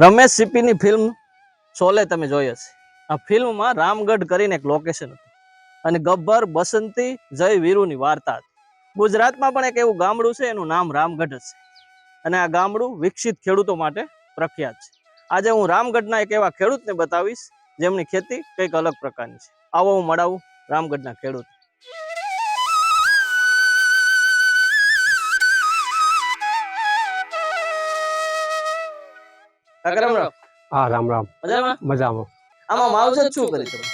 Ramesh સીપીની film Sholay તમે જોઈ હશે. આ ફિલ્મમાં રામગઢ કરીને એક લોકેશન હતું. અને ગબ્બર, બસંતી, જય વીરુની વાર્તા હતી. ગુજરાતમાં પણ એક એવું ગામડું છે, એનું નામ રામગઢ છે. અને આ ગામડું વિકસિત ખેડૂતો માટે પ્રખ્યાત છે. આજે હું રામગઢના એક એવા ખેડૂતને બતાવીશ, જેમની ખેતી કંઈક અલગ પ્રકારની છે. આવો હું મળાવું રામગઢના ખેડૂત કાકા રામ રામ. હા રામ રામ. મજામાં? મજામાં. આમાં માવજત શું કરી તમે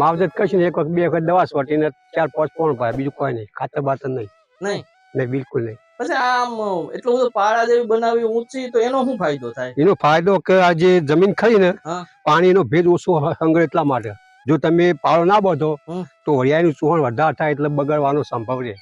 માવજત કશું એક વખત બે વખત દવા છોટીને ચાર પાંચ પોણ પાય બીજું કોઈ નહીં ખાતર બાતર નહીં. નહીં? નહીં બિલકુલ નહીં. પછી આમ એટલું બધું પાળા જેવી બનાવી ઊંચી તો એનો શું ફાયદો થાય? એનો ફાયદો કે આ જે જમીન ખરી ને પાણી પાણીનો ભેજ ઓછો સંગ્રહ એટલા માટે. જો તમે પાળો ના બાંધો. તો વરિયાળીનું ચૂહણ વધારે થાય એટલે બગડવાનો સંભવ રહે.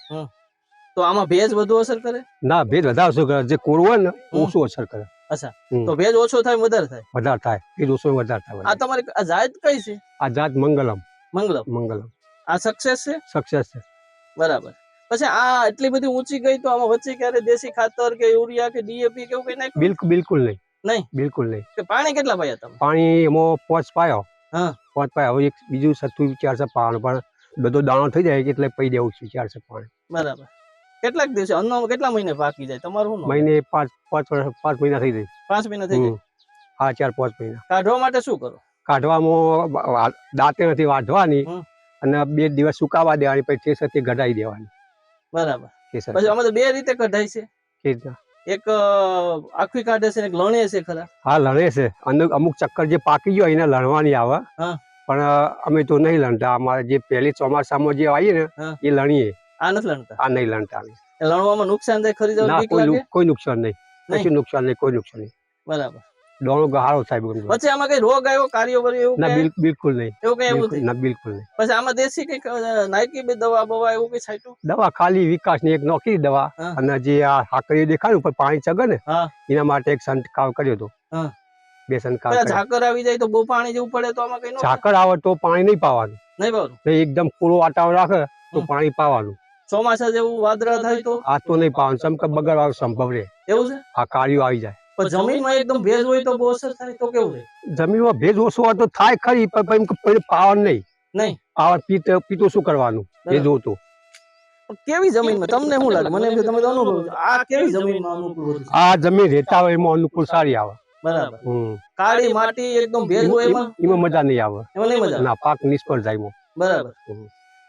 તો આમાં ભેજ વધુ અસર કરે? ના ભેજ વધારે અસર કરે. જે કોરવો ને ઓછું અસર કરે. અચ્છા. તો ભેજ ઓછો થાય વધારે થાય? વધારે થાય. ભેજ ઓછો વધારે થાય આ તમારી આ જાત કઈ છે? આ જાત મંગલમ. મંગલમ. મંગલમ. આ સક્સેસ છે? સક્સેસ છે. બરાબર. પછી આ એટલી બધી ઊંચી ગઈ તો આમાં વચ્ચે ક્યારે દેશી ખાતર કે યુરિયા કે ડીએપી કેવું કઈ નાખ્યું? બિલકુલ બિલકુલ નહીં. નહીં? બિલકુલ નહીં. કે પાણી કેટલા પાયા તમે? પાણી એમાં પોચ પાયો. હા. પોચ પાયો. હવે એક બીજું સત્તુ વિચારશે પાણી પણ બધો દાણો થઈ જાય એટલે પી દેવું છે વિચારશે પાણી. બરાબર. કેટલાક દિવસે? અન્નો કેટલા મહિને પાકી જાય? તમારું શું મહિને પાંચ પાંચ વર્ષ પાંચ મહિના થઈ જાય. પાંચ મહિના થઈ જાય? હા ચાર પાંચ મહિના. કાઢવા માટે શું કરો? કાઢવામાં દાંતે નથી વાઢવાની અને બે દિવસ સુકાવા દેવાની પછી ઠેસરથી ઘટાડી દેવાની. બરાબર. પછી અમે તો બે રીતે કઢાય છે. એક આખી કાઢે છે એક લણે છે ખરા? હા લણે છે. અને અમુક ચક્કર જે પાકી ગયો એને લણવાની આવે. પણ અમે તો નહીં લણતા. અમારે જે પહેલી ચોમાસામાં જે આવીએ ને એ લણીએ. આ નથી લણતા? આ નહીં લણતા લણવામાં નુકસાન થાય ખરી જવાનું કોઈ નુકસાન નહીં? કશું નુકસાન નહીં કોઈ નુકસાન નહીં. બરાબર. ડોળો ગહારો થાય પછી આમાં કઈ રોગ આવ્યો કાર્યો કર્યો એવું ના બિલકુલ નહીં. એવું કઈ એવું ના બિલકુલ નહીં. પછી આમાં દેશી કઈ નાયકી બી દવા બવા એવું કઈ છાંટ્યું? દવા ખાલી વિકાસની એક નોખી દવા અને જે આ હાકરીઓ દેખાય ઉપર પાણી ચગે ને એના માટે એક સંટકાવ કર્યો હતો. હા. બે સંટકાવ પેલા કર્યા. ઝાકર આવી જાય તો બહુ પાણી જેવું પડે તો આમાં કઈ ઝાકર આવે તો પાણી નહીં પાવાનું. નહીં બાબુ એકદમ પૂરું વાતાવરણ રાખે તો પાણી પાવાનું. ચોમાસા જેવું વાદળા થાય તો? આ તો નહીં પાવાનું ચમકે બગડવાનો સંભવ રહે એવું છે? આ કાળીઓ આવી જાય. પણ જમીનમાં એકદમ ભેજ હોય તો બહુ અસર થાય તો કેવું રહે? જમીનમાં ભેજ ઓછો હોય તો થાય ખરી પણ પછી એમ પછી પાવાનું નહીં. નહીં. પાવર પીતો પીતો શું કરવાનું? ભેજ હોતો કેવી જમીનમાં? તમને શું લાગે? મને તમે તો અનુભવ આ કેવી જમીનમાં અનુકૂળ આ જમીન રહેતા હોય એમાં અનુકૂળ સારી આવે. બરાબર. કાળી માટી એકદમ ભેજ હોય એમાં? એમાં મજા નહીં આવે. એમાં નહીં મજા ના પાક નિષ્ફળ જાય બરાબર.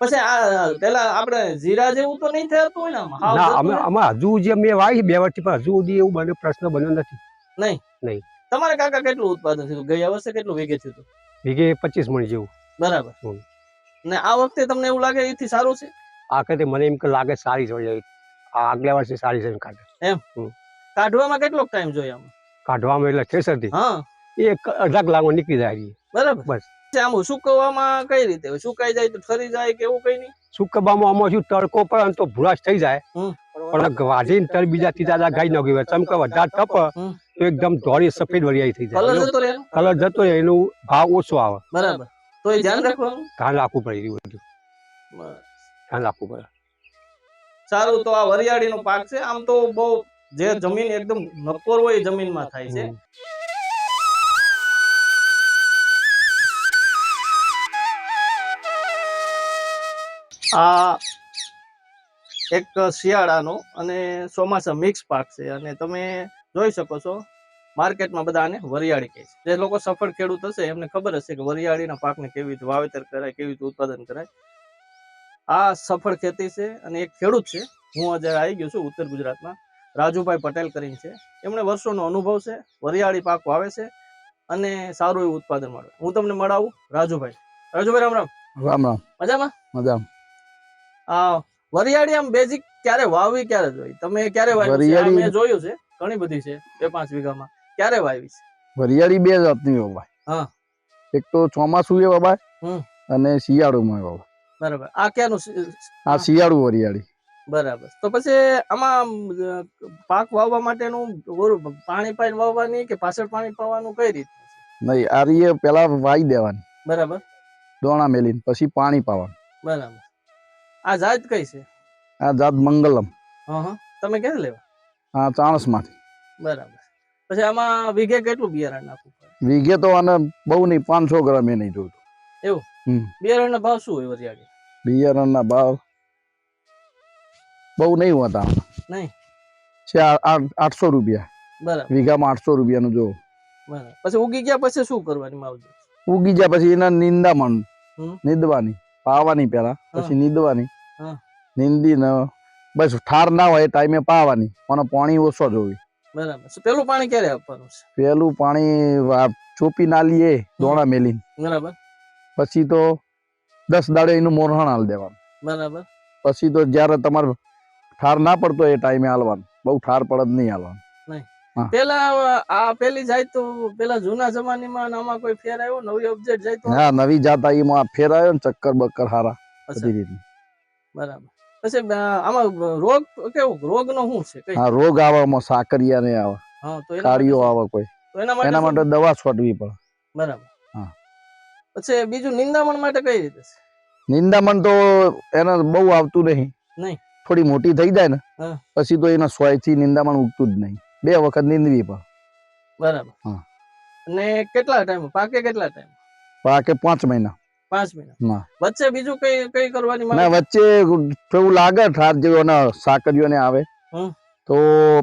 પછી આ પેલા આપણે જીરા જેવું તો નહીં થતું હોય ને? ના અમે અમે હજુ જે મેં વાવી બે વર્ષથી પણ હજુ સુધી એવું બને પ્રશ્ન બન્યો નથી. નહીં? નહીં. તમારે કાકા કેટલું ઉત્પાદન થયું? ગયા વર્ષે કેટલું વીઘે થયું હતું? વીઘે પચીસ મણ જેવું. બરાબર. ને આ વખતે તમને એવું લાગે એથી સારું છે? આ વખતે મને એમ કે લાગે સારી જોઈ જાય આ આગલા વર્ષે સારી છે એમ કાઢે. કાઢવામાં કેટલો ટાઈમ જોઈએ આમાં? કાઢવામાં એટલે ઠેસરથી હા. એક અઢાક કલાકમાં નીકળી જાય. બરાબર. બસ. આમ સુકવવામાં કઈ રીતે? સુકાઈ જાય તો ઠરી જાય કે એવું કઈ નહીં? સુકવવામાં આમાં શું તડકો પડે તો ભૂરાશ થઈ જાય. પણ વાઢીને તર બીજા ત્રીજા ગાઈ નાખી હોય ચમકે વધારે તપ તો એકદમ ધોળી સફેદ વરિયાળી થઈ કલર જાય જતો રહે કલર જતો રહે એનું ભાવ ઓછો આવે. બરાબર. તો એ ધ્યાન રાખવાનું? ધ્યાન રાખવું પડે એવું બધું ધ્યાન રાખવું પડે. સારું તો આ વરિયાળીનો પાક છે. આમ તો બહુ જે જમીન એકદમ નકોર હોય જમીનમાં થાય છે. આ એક શિયાળાનો અને ચોમાસા મિક્સ પાક છે અને તમે જોઈ શકો છો માર્કેટમાં બધા આને વરિયાળી કહે છે. જે લોકો સફળ ખેડૂત હશે એમને ખબર હશે કે વરિયાળીના પાકને કેવી રીતે વાવેતર કરાય કેવી રીતે ઉત્પાદન કરાય. આ સફળ ખેતી છે અને એક ખેડૂત છે હું આજે આવી ગયો છું ઉત્તર ગુજરાતમાં રાજુભાઈ પટેલ કરીને છે. એમણે વર્ષોનો અનુભવ છે વરિયાળી પાક વાવે છે અને સારું એવું ઉત્પાદન મળે. હું તમને મળાવું રાજુભાઈ. રાજુભાઈ રામ રામ. રામ રામ. મજામાં? મજામ. વરિયાળી આમ બેઝિક ક્યારે વાવવી ક્યારે જોઈ? તમે ક્યારે વાવી મેં જોયું છે ઘણી બધી છે બે પાંચ વીઘામાં. ક્યારે વાવી છે? વરિયાળી બે જાતની વવાય. હા. એક તો ચોમાસું એ વવાય અને શિયાળુમાં વવાય. બરાબર. આ ક્યાંનું આ શિયાળુ વરિયાળી. બરાબર. તો પછી આમાં પાક વાવવા માટેનું ઓરું પાણી પાઈને વાવવાની કે પાછળ પાણી પાવાનું કઈ રીતે નહીં આ રીએ પેલા વાઈ દેવાની. બરાબર. દોણા મેલીને પછી પાણી પાવાનું. બરાબર. આ જાત કઈ છે? આ જાત મંગલમ. હા તમે ક્યારે લેવા? હા ચાણસમાંથી બરાબર. પછી આમાં વીઘે કેટલું બિયારણ નાખવું પડે? વીઘે તો આને બહુ નહીં પાંચસો ગ્રામ એ નહીં જોતું બિયારણના ભાવ શું હોય વરિયાળી? બિયારણના ભાવ બહુ નહીં હોતા નહીં? છે આઠસો રૂપિયા. બરાબર. વીઘામાં આઠસો રૂપિયાનું જો. બરાબર. પછી ઉગી ગયા પછી શું કરવાની માવજત? ઉગી જાય પછી એના નિંદામણ. નિંદવાની નીંદવાની. પાવાની પેલા પછી નીંદવાની. હા. ન બસ ઠાર ના હોય એ ટાઈમે પાવાની પણ પાણી ઓછો જોવી બરાબર. પેલું પાણી ક્યારે આપવાનું છે? પેલું પાણી ચોપી ના લઈએ દોણા મેલી બરાબર. પછી તો દસ દાડે એનું મોરહણ હાલ દેવાનું. બરાબર. પછી તો જ્યારે તમારે ઠાર ના પડતો એ ટાઈમે હાલવાનું બહુ ઠાર પડત નહીં હાલવાનું પેલા આ પેલી જાય તો પેલા જૂના જમાનામાં આમાં કોઈ ફેર આવ્યો? નવી અપડેટ જાય તો? હા નવી જાત આઈમાં આ આવ્યો ને ચક્કર બક્કર હારા. બધી રીતની બરાબર. પછી આમાં રોગ કેવો? રોગ નો શું છે? કઈ? હા રોગ આવવામાં સાકરિયા ને આવે. હા તો કાળીઓ આવે કોઈ. એના માટે દવા છોટવી પડે. બરાબર. હા. પછી બીજું નિંદામણ માટે કઈ રીતે છે? નિંદામણ તો એને બહુ આવતું નહીં. નહીં. થોડી મોટી થઈ જાય ને પછી તો એના સોયથી નિંદામણ ઉગતું જ નહીં. બે વખત નિંદવી પણ બરાબર. હા. અને કેટલા ટાઈમ? પાકે કેટલા ટાઈમ? પાકે પાંચ મહિના. પાંચ મહિના. વચ્ચે બીજું કઈ કઈ કરવાની ના વચ્ચે થોડું લાગે ઠાર જેવો ને સાકરીઓ ને આવે તો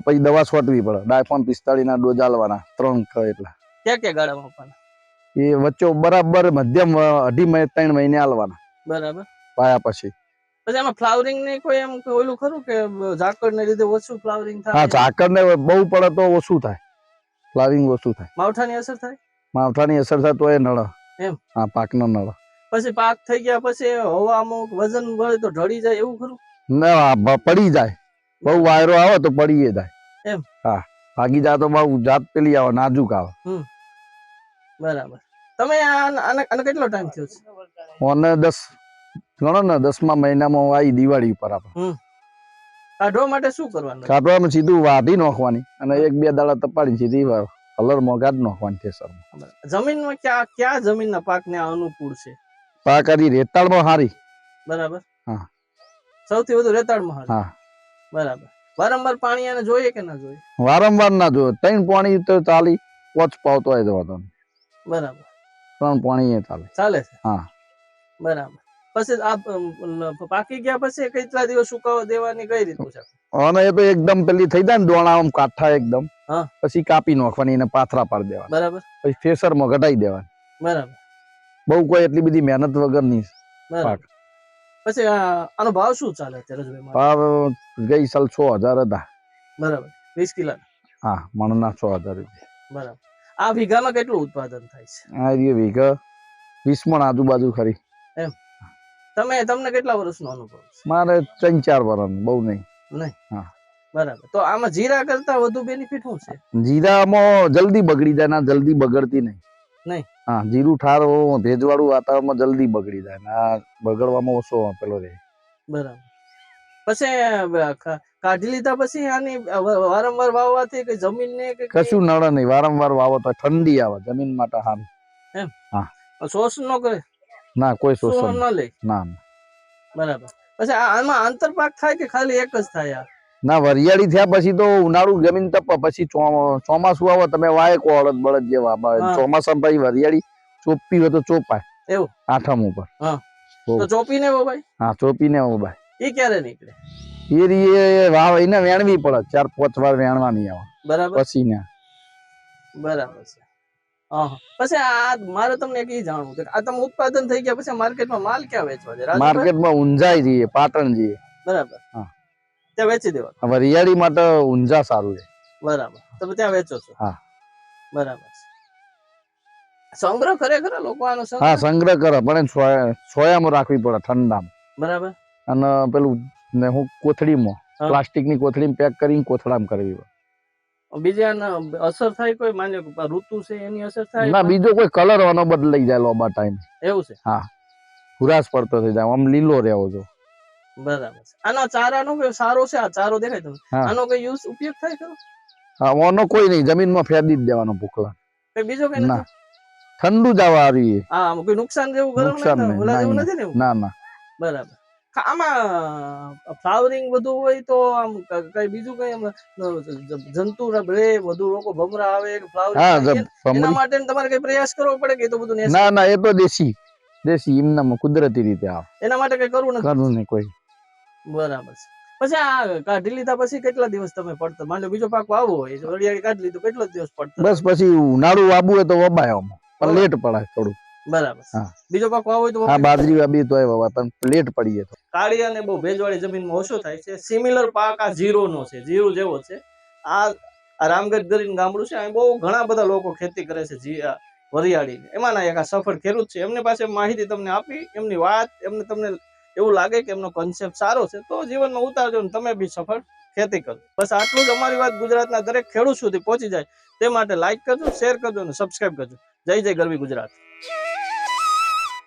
પછી દવા છોટવી પડે. ડાયફોન પિસ્તાળીસ ના ડોઝ આલવાના ત્રણ એટલા. ક્યાં ક્યાં ગાળામાં આપવાના એ વચ્ચે બરાબર મધ્યમ અઢી મહિને ત્રણ મહિને આલવાના. બરાબર. પાયા પછી. પછી આમાં ફ્લાવરિંગ ને કોઈ એમ ઓલું ખરું કે ઝાકળ ને લીધે ઓછું ફ્લાવરિંગ હા ઝાકળ ને બહુ પડે તો ઓછું થાય. ફ્લાવરિંગ ઓછું થાય. માવઠાની અસર થાય? માવઠાની અસર થાય તો એ નળ. એમ? હા પાકનો નળ. પછી પાક થઈ ગયા પછી હવા અમુક વજન મળે તો ઢળી જાય એવું ખરું? ના પડી જાય. બહુ વાયરો આવે તો પડી જાય. એમ? હા. ભાગી જાય તો બહુ જાત પેલી આવે નાજુક આવે. બરાબર. તમે આને કેટલો ટાઈમ થયો છે? અને દસ ગણો ને દસમા મહિનામાં આવી દિવાળી ઉપર આપણે કાઢવા માટે શું કરવાનું? કાઢવામાં સીધું વાઢી નાખવાની અને એક બે દાડા તપાડી સીધી કલર મોગાડ નોખવાની છે સર જમીનમાં ક્યાં ક્યાં જમીનના પાકને અનુકૂળ છે? પાક આરી રેતાળમાં હારી. બરાબર? હા. સૌથી વધુ રેતાળમાં હારું. હા. બરાબર. વારંવાર પાણી એને જોઈએ કે ના જોઈએ? વારંવાર ના જોઈએ. ત્રણ પાણી તો ચાલી પોચ પાવતો હોય તો વાંધો બરાબર. ત્રણ પાણી એ ચાલે. ચાલે છે? હા. બરાબર. પછી આ પાકી ગયા પછી કેટલા દિવસ સુકાવા દેવાની કઈ રીતનું છે? અને એ તો એકદમ પેલી થઈ જાય ને દોણા આમ કાઠા એકદમ. હા. પછી કાપી નાખવાની એને પાથરા પાડી દેવાના. બરાબર. પછી ફેસરમાં ઘટાઈ દેવાની. બરાબર. બહુ કોઈ એટલી બધી મહેનત વગરની બરાબર. પાક. પછી આનો ભાવ શું ચાલે અત્યારે ભાવ ગઈ સાલ છ હજાર હતા. બરાબર. વીસ કિલો. હા મણના છ હજાર રૂપિયા. બરાબર. આ વીઘામાં કેટલું ઉત્પાદન થાય છે? આ રહ્યો વીઘા વીસ મણ આજુબાજુ ખરી. એમ. તમે તમને કેટલા વર્ષનો અનુભવ છે? મારે ત્રણ ચાર વર્ષ બહુ નહીં. નહીં? હા. બરાબર. તો આમાં જીરા કરતા વધુ બેનિફિટ શું છે? જીરામાં જલ્દી બગડી જાય ના જલ્દી બગડતી નહીં. નહીં? હા જીરું ઠાર ભેજવાળું વાતાવરણમાં જલ્દી બગડી જાય ને આ બગડવામાં ઓછો પેલો રહે. બરાબર. પછી કાઢી લીધા પછી આની વારંવાર વાવવાથી કે જમીનને કે કશું નડે નહીં વારંવાર વાવો તો ઠંડી આવે જમીન માટે હારું શોષ ન કરે? ના કોઈ શોષણ શોષણ ન લે? ના. બરાબર. પછી આમાં આંતરપાક થાય કે ખાલી એક જ થાય આ? ના વરિયાળી થયા પછી તો ઉનાળુ જમીન તપ પછી ચોમાસું આવે તમે વાય કો અડદ બળદ જેવા ચોમાસા પછી વરિયાળી ચોપી હોય તો ચોપાય. એવું? આઠમ ઉપર. તો ચોપીને ભાઈ. હા ચોપીને ભાઈ. એ ક્યારે નીકળે? એ રીએ વાવ એને વેણવી પડે. ચાર પાંચ વાર વેણવાની આવે. બરાબર? પછી ને. બરાબર છે. પછી આ મારે તમને એક જાણવું છે આ તમે ઉત્પાદન થઈ ગયા પછી માર્કેટમાં માલ ક્યાં વેચવા છે? માર્કેટમાં ઊંઝાઈ જઈએ પાટણ જઈએ. બરાબર. હા. ત્યાં વેચી દેવાનું. વરિયાળી માટે ઊંઝા સારું છે. બરાબર. તમે ત્યાં વેચો છો? હા. બરાબર સંગ્રહ કરે ખરા લોકો આનો હા સંગ્રહ સંગ્રહ કરે પણ સોયામાં રાખવી પડે ઠંડામાં. બરાબર. અને પેલું ને હું કોથળીમાં. પ્લાસ્ટિકની કોથળીમાં પેક કરીને કોથળામાં કરવી પડે. બીજા અસર થાય કોઈ? માન્યો કે ઋતુ છે એની અસર થાય ના બીજો કોઈ કલર આનો બદલાઈ જાય લોબા ટાઈમ એવું છે? હા. હુરાશ પડતો થઈ જાય. આમ લીલો રહેવો જો બરાબર આના ચારાનો કયો સારો છે આ ચારો દેખાય તમને? આનો કઈ યુઝ ઉપયોગ થાય ખરો? હા ઓનો કોઈ નહીં જમીનમાં ફેદી જ દેવાનો ભૂખલા. કઈ બીજો કઈ ના. ઠંડુ જવા આવી હા કોઈ નુકસાન જેવું ગરમ નુકસાન ઓલા જેવું નથી ને ના ના. બરાબર. આમાં ફ્લાવરિંગ બધું હોય તો આમ કઈ બીજું કઈ જંતુ રે વધુ લોકો ભમરા આવે ફ્લાવરિંગ એના માટે તમારે કઈ પ્રયાસ કરવો પડે કે તો બધું ના ના એ તો દેશી. દેશી એમનામાં કુદરતી રીતે આવે. એના માટે કઈ કરવું નથી? કરવું નહીં કોઈ. બરાબર છે. પછી આ કાઢી લીધા પછી કેટલા દિવસ તમે પડતર? માની લો બીજો પાક વાવો હોય વરિયાળી કાઢી લીધું કેટલો દિવસ પડતર? બસ પછી ઉનાળું વાવું હોય તો વબાય આમ. પણ લેટ પડાય થોડું બરાબર હા. બીજો પાક વાવો હોય તો હા બાજરી વાવી તો વવાય પણ લેટ પડી જાય કાળી અને બહુ ભેજવાળી જમીનમાં ઓછો થાય છે. સિમિલર પાક આ જીરો નો છે. જીરો જેવો છે. આ રામગઢ ગરીન ગામડું છે. અહીં બહુ ઘણા બધા લોકો ખેતી કરે છે જી વરિયાળીની. એમાંના એક આ સફળ ખેડૂત છે. એમની પાસે માહિતી તમને આપી એમની વાત એમને તમને એવું લાગે કે એમનો કોન્સેપ્ટ સારો છે, તો જીવનમાં ઉતારજો ને તમે બી સફળ ખેતી કરો. બસ આટલું જ અમારી વાત ગુજરાતના દરેક ખેડૂત સુધી પહોંચી જાય તે માટે લાઈક કરજો શેર કરજો અને સબસ્ક્રાઇબ કરજો. જય જય ગરવી ગુજરાત.